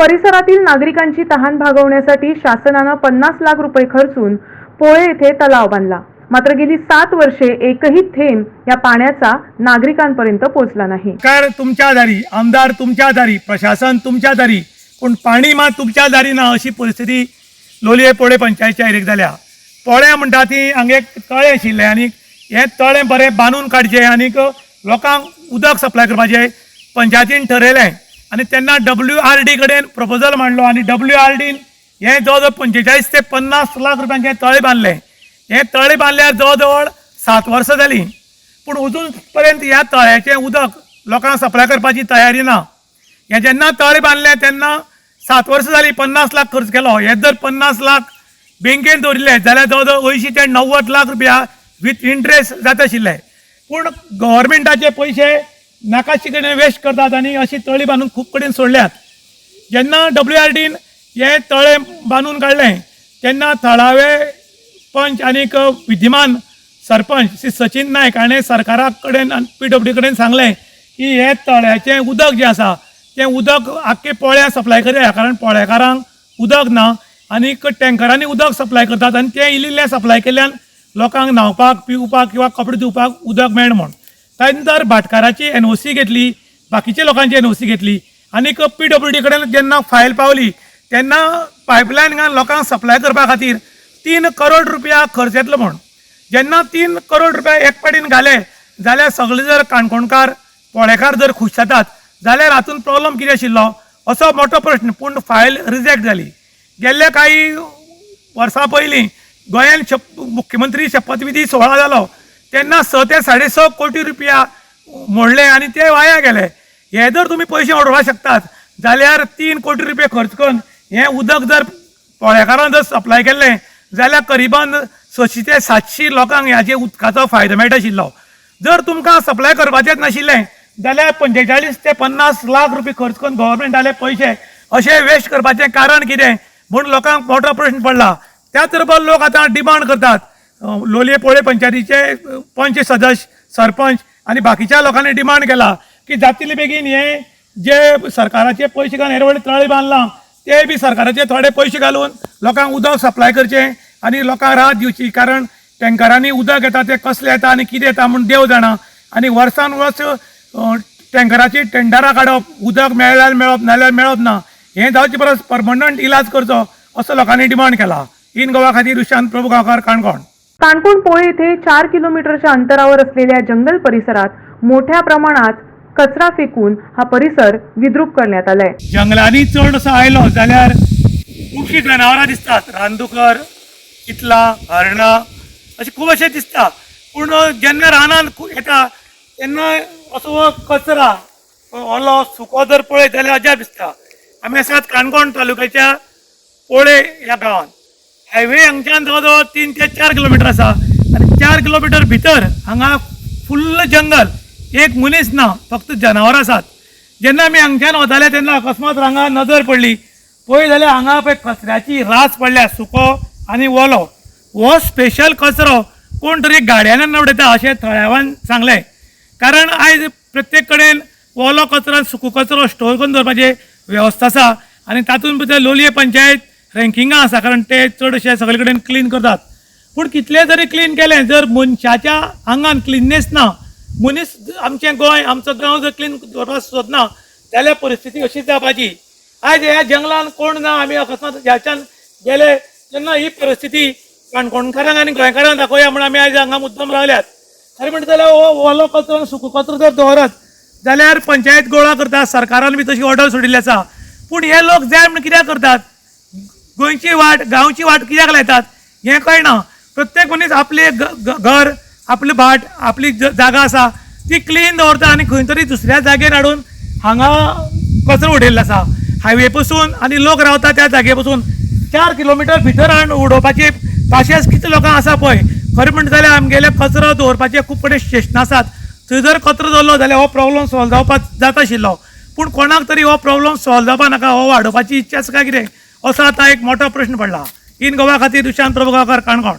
परिसरातील नागरिकांची तहान भागवण्यासाठी शासनानं पन्नास लाख रुपये खर्चून पोळे येथे तलाव बांधला. मात्र गेली सात वर्षे एकही थेंब या पाण्याचा नागरिकांपर्यंत पोहोचला नाही. सरकार तुमच्या दारी आमदार तुमच्या दारी प्रशासन तुमच्या दारी पूण पाणी मात तुमच्या दारी ना अशी परिस्थिती लोलये पोळे पंचायतच्या एरेक जाल्या पोळ्या म्हणटा ती हांगा एक तळें आशिल्लें आनी हें तळें बरें बांदून काडचें आनीक लोकांक उदक सप्लाय करपाचें पंचायतीन ठरयलें आनी तेन्ना डब्ल्यू आर डी कडेन प्रपोजल मांडलो आनी डब्ल्यू आर डीन हें जवळ जवळ पंचेचाळीस ते पन्नास लाख रुपयांचें तळें बांदलें हें तळें बांदल्यार जवळ जवळ सात वर्सां जालीं पूण अजून पर्यंत ह्या तळ्याचें उदक लोकांक सप्लाय करपाची तयारी ना. हें जेन्ना तळें बांदलें तेन्ना सात वर्सां जालीं पन्नास लाख खर्च केलो. हे जर पन्नास लाख बँकेन दवरिल्ले जाल्यार जवळ जवळ अंयशीं ते णव्वद लाख रुपया वीथ इंट्रेस्ट जाता आशिल्ले पूण गव्हर्मेंटाचे पयशे नाकाशी कडेन वेस्ट करतात आनी अशी तळी बांदून खूब कडेन सोडल्यात. जेन्ना डब्ल्यू आर डीन हे तळे बांदून काडलें तेन्ना थळावे पंच आनीक विद्यमान सरपंच श्री सचिन नायक हाणें सरकारा कडेन आनी पी डब्ल्यू कडेन सांगलें की हे तळ्याचें उदक जें आसा तें उदक आख्खे पोळ्या सप्लाय करया कारण पोळ्याकारांक उदक ना आनीक टँकरांनी उदक सप्लाय करतात आनी तें इल्लें सप्लाय केल्ल्यान लोकांक न्हांवपाक पिवपाक किंवा कपडे धुवपाक उदक मेळ म्हण त्यानंतर भाटकाराची एन ओ सी घेतली बाकीच्या लोकांची एन ओ सी घेतली. आनीक पी डब्ल्यू डी कडेन जेन्ना फायल पावली तेन्ना पायपलायन घालून लोकांक सप्लाय करपा खातीर तीन करोड रुपया खर्च येतलो म्हूण जेन्ना तीन करोड रुपया एक पाटीन घाले जाल्यार सगळे जर काणकोणकार पोळेकार जर खुश जातात जाल्यार हातूंत प्रॉब्लम कितें आशिल्लो? असो मोठो प्रश्न पूण फायल रिजेक्ट जाली गेल्ले काही वर्सां पयलीं गोंयांत शप मुख्यमंत्री शपथविधी सोहळा जालो. तेन्ना स ते साडे स कोटी रुपया मोडले आनी ते वाया गेले. हे जर तुमी पयशे ओडपाक शकतात जाल्यार तीन कोटी रुपया खर्च करून हें उदक जर पोळ्याकारान जर सप्लाय केल्लें जाल्यार करिबान सशी ते सातशी लोकांक ह्याचे उदकाचो फायदो मेळटा आशिल्लो जर तुमकां सप्लाय करपाचेंच नाशिल्लें जाल्यार पंचेचाळीस ते पन्नास लाख रुपया खर्च करून गव्हर्मेंटाले पयशे अशे वेस्ट करपाचें कारण कितें? म्हूण लोकांक मोठो प्रश्न पडला. त्याच बरोबर लोक आतां डिमांड करतात. लोलये पोळे पंचायतीचे पंच सदस्य सरपंच आनी बाकीच्या लोकांनी डिमांड केला की जातले बेगीन हे जे सरकाराचे पयशे घालून हेर व्हडले तळी बांदलां ते बी सरकाराचे थोडे पयशे घालून लोकांक उदक सप्लाय करचें आनी लोकांक राहत दिवची कारण टँकरांनी उदक येता ते कसलें येता आनी कितें येता म्हूण देव जाणा. आनी वर्सान वर्स टँकराची टेंडरां काडप उदक मेळल्यार मेळप नाल्यार मेळप ना हें जावचे परस परमनंट इलाज करचो असो लोकांनी डिमांड केला. इन गोवा खातीर रुशांत प्रभू गांवकार काणकोण. काणकोण पोळे येथे चार किलोमीटरच्या अंतरावर असलेल्या जंगल परिसरात मोठ्या प्रमाणात कचरा फेकून हा परिसर विद्रूप करण्यात आलाय. जंगलांनी चड असो आयलो जाल्यार खुबशीं जनावरां दिसतात. रानदुकर कितला हरणां अशें खूब अशें दिसता पूण जेन्ना रानान येता तेन्ना असो कचरा ओलो सुको जर पळयत जाल्यार अजाप दिसता आमी आसात काणकोण तालुक्याच्या पोळे ह्या गांवांत. हायवे हांगच्यान जवळ जवळ तीन ते चार किलोमिटर आसा आनी चार किलोमिटर भितर हांगा फुल्ल जंगल. एक मनीस ना फक्त जनावरां आसात जेन्ना आमी हांगच्यान वताले तेन्ना अकस्मात हांगा नजर पडली. पळय जाल्यार हांगा पळय कचऱ्याची रास पडल्या सुको आनी ओलो हो स्पेशल कचरो. कोण तरी गाडयांनी उडयता अशें थळाव्यान सांगलें. कारण आयज प्रत्येक कडेन ओलो कचरो सुको कचरो स्टोर करून दवरपाची वेवस्था आसा आनी तातूंत भितर लोलये पंचायत रँकिंगां आसा कारण ते चडशे सगळे कडेन क्लीन करतात. पूण कितले जरी क्लीन केलें जर मनशाच्या आंगान क्लिननेस ना मनीस आमचें गोंय आमचो गांव जर क्लीन दवरपाक सोदना जाल्यार परिस्थिती अशीच जावपाची आयज ह्या जंगलान कोण ना आमी अकस्मात ह्याच्यान गेले तेन्ना ही परिस्थिती काणकोणकारांक आनी गोंयकारांक दाखोवया म्हण आमी आयज हांगा मुद्दम रावल्यात खरें म्हणटा जाल्यार हो ओलो कचरो आनी सुको कचरो जर दवरत जाल्यार पंचायत गोळा करता सरकारान बी तशी ऑर्डर सोडिल्ली आसा पूण हे लोक जाय म्हण कित्याक करतात. गोंयची वाट गांवची वाट कित्याक लायतात? हें कळना. प्रत्येक मनीस आपले घर आपली भाट आपली जागा आसा ती क्लीन दवरता आनी खंय तरी दुसऱ्या जागेर हाडून हांगा कचरो उडयल्लो आसा. हायवे पसून आनी लोक रावता त्या जागे पसून चार किलोमिटर भितर हाडून उडोवपाची पाशेस कितले लोकांक आसा पळय. खरें म्हणटा जाल्यार आमगेले कचरो दवरपाचे खूब कडेन स्टेशनां आसात. थंय जर कचरो दवरलो जाल्यार हो प्रॉब्लम सॉल्व जावपाक जाता आशिल्लो. पूण कोणाक तरी हो प्रॉब्लम सॉल्व जावपा नाका हो वाडोवपाची इच्छा आसा काय कितें? असो आतां एक मोठो प्रश्न पडला. इन गोवा खातीर दुशांत प्रभुगांवकार काणकोण.